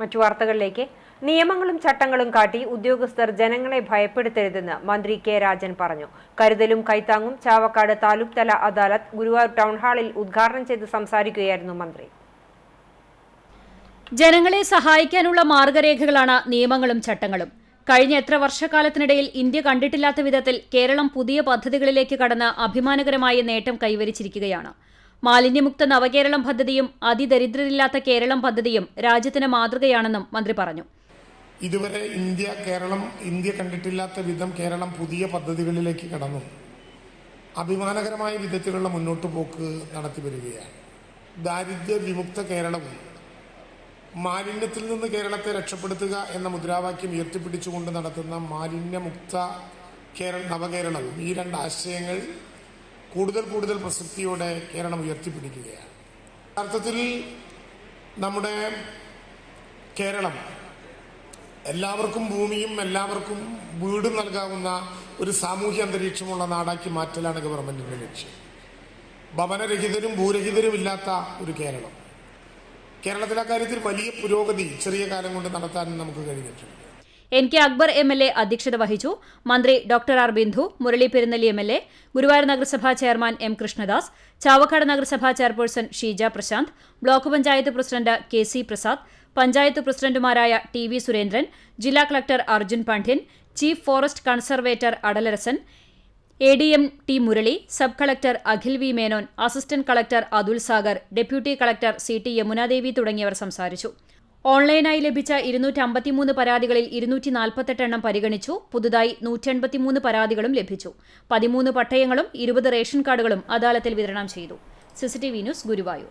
മറ്റു വാർത്തകളിലേക്ക്. നിയമങ്ങളും ചട്ടങ്ങളും കാട്ടി ഉദ്യോഗസ്ഥർ ജനങ്ങളെ ഭയപ്പെടുത്തരുതെന്ന് മന്ത്രി കെ രാജൻ പറഞ്ഞു. കരുതലും കൈത്താങ്ങും ചാവക്കാട് താലൂക്ക് തല അദാലത്ത് ഗുരുവായൂർ ടൗൺഹാളിൽ ഉദ്ഘാടനം ചെയ്ത് സംസാരിക്കുകയായിരുന്നു മന്ത്രി. ജനങ്ങളെ സഹായിക്കാനുള്ള മാർഗരേഖകളാണ് നിയമങ്ങളും ചട്ടങ്ങളും. കഴിഞ്ഞ എത്ര വർഷക്കാലത്തിനിടയിൽ ഇന്ത്യ കണ്ടിട്ടില്ലാത്ത വിധത്തിൽ കേരളം പുതിയ പദ്ധതികളിലേക്ക് കടന്ന് അഭിമാനകരമായ നേട്ടം കൈവരിച്ചിരിക്കുകയാണ്. മാലിന്യമുക്ത നവകേരളം പദ്ധതിയും അതിദരിദ്രരില്ലാത്ത കേരളം പദ്ധതിയും രാജ്യത്തിന് മാതൃകയാണെന്നും മന്ത്രി പറഞ്ഞു. ഇതുവരെ ഇന്ത്യ കേരളം ഇന്ത്യ കണ്ടിട്ടില്ലാത്ത വിധം കേരളം പുതിയ പദ്ധതികളിലേക്ക് കടന്നു. അഭിമാനകരമായ വിധത്തിലുള്ള മുന്നോട്ട് പോക്ക് നടത്തി വരികയാണ്. ദാരിദ്ര്യ വിമുക്ത കേരളവും മാലിന്യത്തിൽ നിന്ന് കേരളത്തെ രക്ഷപ്പെടുത്തുക എന്ന മുദ്രാവാക്യം ഉയർത്തിപ്പിടിച്ചുകൊണ്ട് നടത്തുന്ന മാലിന്യമുക്ത കേരള നവകേരളവും ഈ രണ്ട് ആശയങ്ങൾ കൂടുതൽ കൂടുതൽ പ്രസക്തിയോടെ കേരളം ഉയർത്തിപ്പിടിക്കുകയാണ്. അർത്ഥത്തിൽ നമ്മുടെ കേരളം എല്ലാവർക്കും ഭൂമിയും എല്ലാവർക്കും വീടും നൽകാവുന്ന ഒരു സാമൂഹ്യ അന്തരീക്ഷമുള്ള നാടാക്കി മാറ്റലാണ് ഗവൺമെന്റിന്റെ ലക്ഷ്യം. ഭവനരഹിതരും ഭൂരഹിതരും ഇല്ലാത്ത ഒരു കേരളം. കേരളത്തിലെ കാര്യത്തിൽ വലിയ പുരോഗതി ചെറിയ കാലം കൊണ്ട് നടത്താൻ നമുക്ക് കഴിഞ്ഞിട്ടുണ്ട്. N K Akbar M L A അധ്യക്ഷത വഹിച്ചു. മന്ത്രി doctor R Bindu Murali Perunnelli M L A Guruvayur നഗരസഭാ ചെയർമാൻ എം കൃഷ്ണദാസ് ചാവക്കാട് നഗരസഭാ chairperson Sheeja Prashanth block panchayat president K C Prasad panchayat പ്രസിഡന്റുമാരായ ടി വി സുരേന്ദ്രൻ ജില്ലാ collector Arjun Pandian chief forest conservator Adalarasan A D M T Murali sub collector Akhil V Menon assistant collector Atul Sagar deputy collector C T Yamunadevi തുടങ്ങിയവർ സംസാരിച്ചു. ഓൺലൈനായി ലഭിച്ച ഇരുന്നൂറ്റി അമ്പത്തിമൂന്ന് പരാതികളിൽ ഇരുന്നൂറ്റി നാൽപ്പത്തെട്ട് എണ്ണം പരിഗണിച്ചു. പുതുതായി നൂറ്റെൺപത്തിമൂന്ന് പരാതികളും ലഭിച്ചു. പതിമൂന്ന് പട്ടയങ്ങളും ഇരുപത് റേഷൻ കാർഡുകളും അദാലത്തിൽ വിതരണം ചെയ്തു. CCTV news Guruvayur.